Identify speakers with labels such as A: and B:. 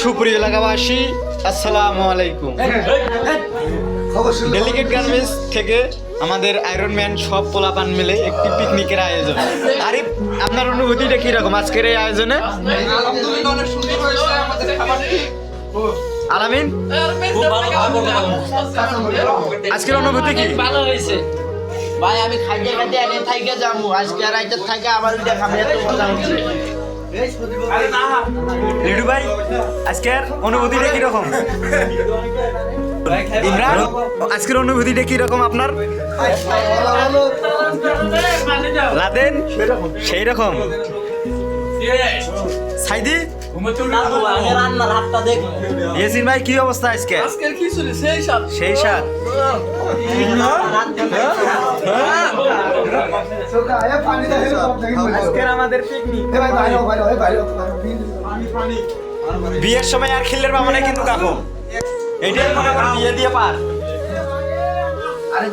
A: সুপ্রিয় এলাকাবাসী, আসসালামু আলাইকুম। ডেলিগেট গার্মেন্টস থেকে আমাদের আয়রন ম্যান সব পোলাপান মিলে একটি পিকনিকের আয়োজন। আরিফ আপনার অনুভূতিটা কীরকম আজকের এই আয়োজনে? আলামিন? আজকের অনুভূতি কি?
B: ভালো হয়েছে ভাই, আমি খাইতে খাইতে এনে থাইকে যাব। আজকে আর আইতে থাকে আবার খাবে, এত মজা হচ্ছে।
A: লিডু ভাই আজকের অনুভূতিটা কীরকম? ইমরান আজকের অনুভূতিটা কীরকম আপনার? লাদেন সেই রকম সাইদি? ইয়াসিন ভাই কি অবস্থা আজকে?
C: সেই স্বাদ।
A: সেই সাত আজকের আমাদের পিকনিক বিয়ের সময় আর খিল্লের নাই কিন্তু কাকু। এটাই মনে করো বিয়ে দিয়ে পার।
B: আরে